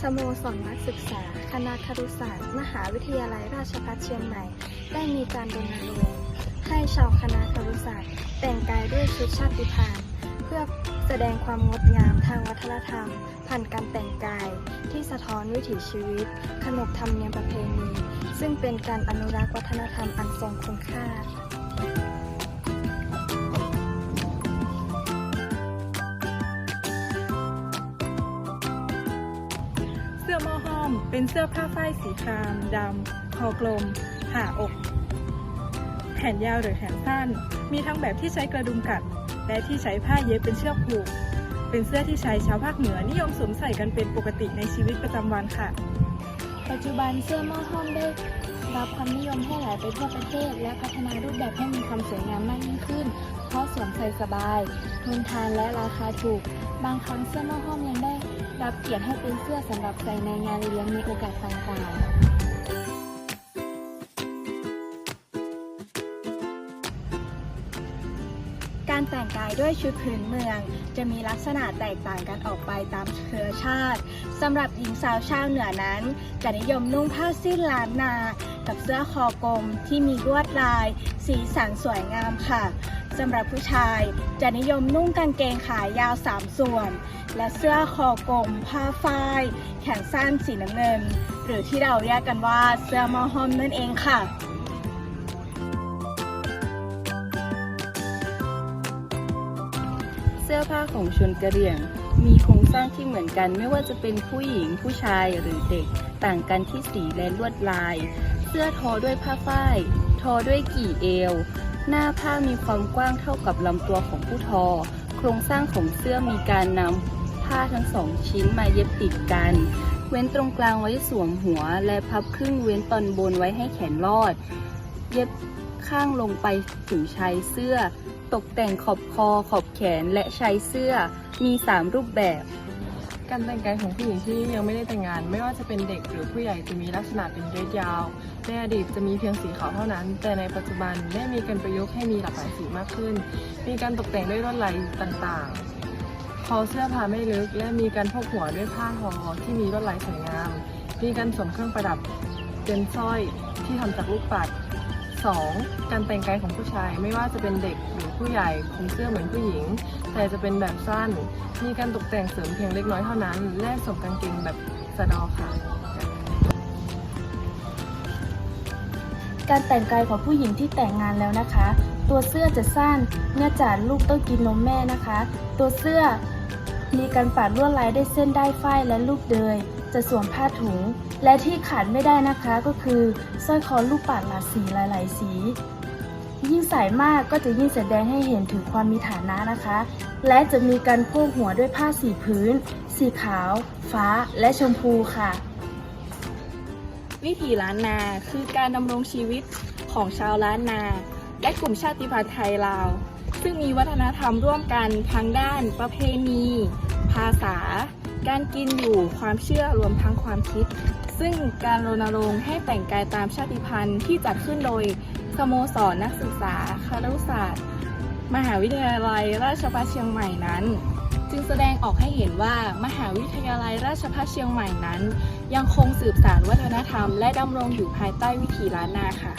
สโมสรนักศึกษา คณะครุศาสตร์ มหาวิทยาลัยราชภัฏเชียงใหม่ ได้มีการรณรงค์ให้ชาวคณะครุศาสตร์ แต่งกายด้วยชุดชาติพันธุ์เพื่อแสดงความงดงามทางวัฒนธรรม ผ่านการแต่งกาย ที่สะท้อนวิถีชีวิต ขนบธรรมเนียมประเพณี ซึ่งเป็นการอนุรักษ์วัฒนธรรมอันทรงคุณค่า เป็นเสื้อผ้าฝ้ายสีครามดำคอกลมผ่าอก แขนยาวหรือแขนสั้น มีทั้งแบบที่ใช้กระดุมกัด และที่ใช้ผ้าเย็บเป็นเชือกผูก เป็นเสื้อที่ใช้ชาวภาคเหนือนิยมสวมใส่กันเป็นปกติในชีวิตประจำวันค่ะ ปัจจุบันเสื้อหม้อห้อมได้รับความนิยมแพร่หลายไปทั่วประเทศ และพัฒนารูปแบบให้มีความสวยงามมากยิ่งขึ้น เพราะสวมใส่สบายทนทานและราคาถูก บางครั้งเสื้อหม้อห้อมยังได้ รับเกียรติให้เป็นเสื้อสำหรับใส่ในงานเลี้ยงในโอกาสต่างๆ การแต่งกายด้วยชุดพื้นเมือง จะมีลักษณะแตกต่างกันออกไปตามเชื้อชาติสำหรับหญิงสาวชาวเหนือนั้น จะนิยมนุ่งผ้าสิ้นล้านนา กับเสื้อคอกลมที่มีลวดลาย สีสันสวยงามค่ะ สำหรับผู้ชายจะนิยมนุ่งกางเกงขายาวสามส่วน และเสื้อคอกลม ผ้าฝ้าย แขนสั้นสีน้ำเงิน หรือที่เราเรียกกันว่าเสื้อมอฮอมนั่นเองค่ะเสื้อผ้าของชนกะเหรี่ยง มีโครงสร้างที่เหมือนกัน ไม่ว่าจะเป็นผู้หญิงผู้ชายหรือเด็ก ต่างกันที่สีและลวดลาย สื้อทอด้วยผ้าฝ้าย ทอด้วยกี่เอว หน้าผ้ามีความกว้างเท่ากับลำตัวของผู้ทอ โครงสร้างของเสื้อมีการนำผ้าทั้งสองชิ้นมาเย็บติดกัน เว้นตรงกลางไว้สวมหัว และพับครึ่งเว้นตอนบนไว้ให้แขนรอด เย็บข้างลงไปถึงชายเสื้อ ตกแต่งขอบคอขอบแขนและชายเสื้อ มี 3 รูปแบบ การแต่งกายของผู้หญิงที่ยังไม่ได้แต่งงาน ไม่ว่าจะเป็นเด็กหรือผู้ใหญ่จะมีลักษณะเป็นเดยาวในอดีตจะมีเพียงสีขาวเท่านั้น แต่ในปัจจุบันได้มีการประยุกต์ให้มีหลากหลายสีมากขึ้น มีการตกแต่งด้วยลวดลายต่างๆ คอเสื้อผ้าไม่ลึก และมีการพกหัวด้วยผ้าทอที่มีลวดลายสวยงาม มีการสวมเครื่องประดับเป็นสร้อยที่ทำจากลูกปัด 2. การแต่งกายของผู้ชายไม่ว่าจะเป็นเด็กหรือผู้ใหญ่คงเสื้อเหมือนผู้หญิง แต่จะเป็นแบบสั้น มีการตกแต่งเสริมเพียงเล็กน้อยเท่านั้น และสวมกางเกงแบบสะดอค่ะ การแต่งกายของผู้หญิงที่แต่งงานแล้วนะคะ ตัวเสื้อจะสั้นเนื่องจากลูกต้องกินนมแม่นะคะ ตัวเสื้อมีการปาดลวดลายด้วยเส้นได้ฝ้ายและลูกเดย จะสวมผ้าถุง และที่ขาดไม่ได้นะคะก็คือสร้อยคอลูกปัดหลากสีหลาย ๆ สี ยิ่งใส่มากก็จะยิ่งแสดงให้เห็นถึงความมีฐานะนะคะ และจะมีการโพกหัวด้วยผ้าสีพื้น สีขาว ฟ้าและชมพูค่ะ วิถีล้านนาคือการดำรงชีวิตของชาวล้านนา และกลุ่มชาติพันธุ์ไทยลาว ซึ่งมีวัฒนธรรมร่วมกันทางด้านประเพณี ภาษา การกินอยู่ความเชื่อรวมทั้งความคิด ซึ่งการรณรงค์ให้แต่งกายตามชาติพันธุ์ที่จัดขึ้นโดยสโมสรนักศึกษาคารุศาสตร์ มหาวิทยาลัยราชภัฏเชียงใหม่นั้น จึงแสดงออกให้เห็นว่ามหาวิทยาลัยราชภัฏเชียงใหม่นั้น ยังคงสืบสานวัฒนธรรม และดำรงอยู่ภายใต้วิถีล้านนาค่ะ